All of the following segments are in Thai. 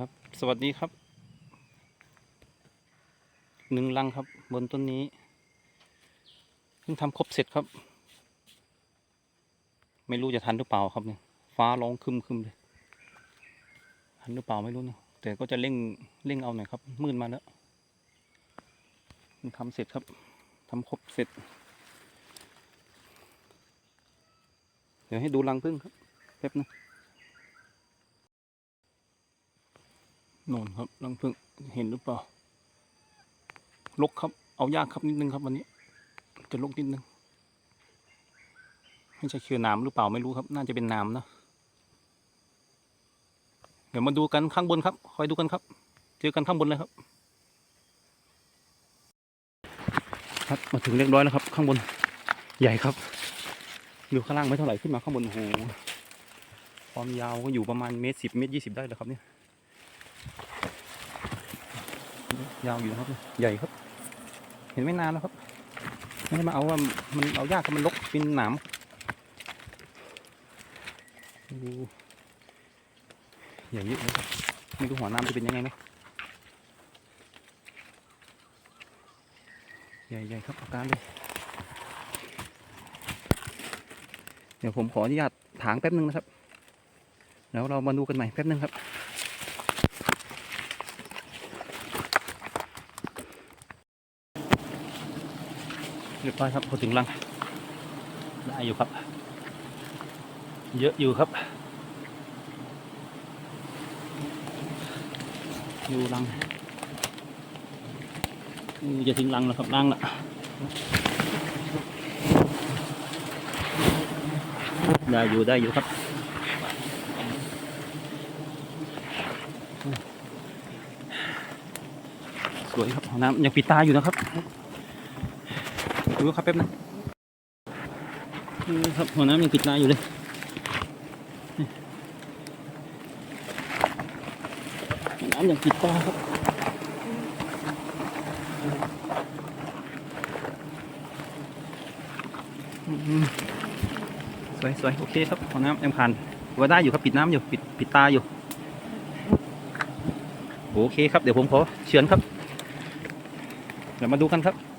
ครับ สวัสดีครับหนึ่งลังครับ บนต้นนี้เพิ่งทำครบเสร็จครับ ไม่รู้จะทันหรือเปล่าครับเนี่ยฟ้าร้องคึมคึมเลยทันหรือเปล่าไม่รู้นะแต่ก็จะเร่งเร่งเอาหน่อยครับ มืดมาแล้วทำเสร็จครับทำครบเสร็จ เดี๋ยวให้ดูรังพึ่งครับแป๊บนึง โน่นครับรังพึ่งเห็นหรือเปล่าลกครับเอายากครับนิดนึงครับวันนี้ จะลกนิดนึงไม่ใช่เชื้อนามหรือเปล่าไม่รู้ครับ น่าจะเป็นนามนะเดี๋ยวมาดูกันข้างบนครับ คอยดูกันครับ เจอกันข้างบนเลยครับ ครับมาถึงเรียบร้อยแล้วครับ ข้างบนใหญ่ครับดูข้างล่างไม่เท่าไหร่ขึ้นมาข้างบนโอ้โหความยาวก็อยู่ประมาณเมตรสิบเมตรยี่สิบได้แล้วครับเนี่ย ยาวอยู่นะครับเนี่ยใหญ่ครับ เห็นไม่นานแล้วครับ ไม่ได้มาเอาว่ามันเอายากครับมันลกเป็นหนามดูใหญ่เยอะนะครับไม่รู้หัวน้ำจะเป็นยังไงนะใหญ่ๆครับอาการเลยเดี๋ยวผมขออนุญาตถางแป๊บนึงนะครับ แล้วเรามาดูกันใหม่แป๊บนึงครับ เรียบร้อยครับพอถึงรังได้อยู่ครับ เยอะอยู่ครับ อยู่รังจะถึงรังแล้วครับรังละได้อยู่ได้อยู่ครับสวยครับน้ำยังปิดตาอยู่นะครับ ดูครับแป๊บนึงนี่ครับหัวน้ำยังปิดตาอยู่เลยหัวน้ำยังปิดตาครับสวยสวยโอเคครับหัวน้ำยังผ่านว่าได้อยู่ครับปิดน้ำอยู่ปิดปิดตาอยู่โอเคครับเดี๋ยวผมขอเฉือนครับเดี๋ยวมาดูกันครับ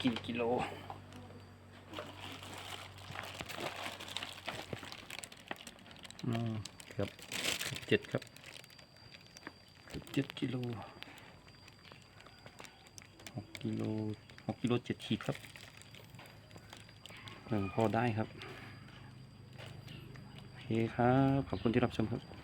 กี่กิโล อืมครับเจ็ดครับเจ็ดกิโลหกกิโลหกกิโลเจ็ดขีดครับเออพอได้ครับ โอเคครับ ขอบคุณที่รับชมครับ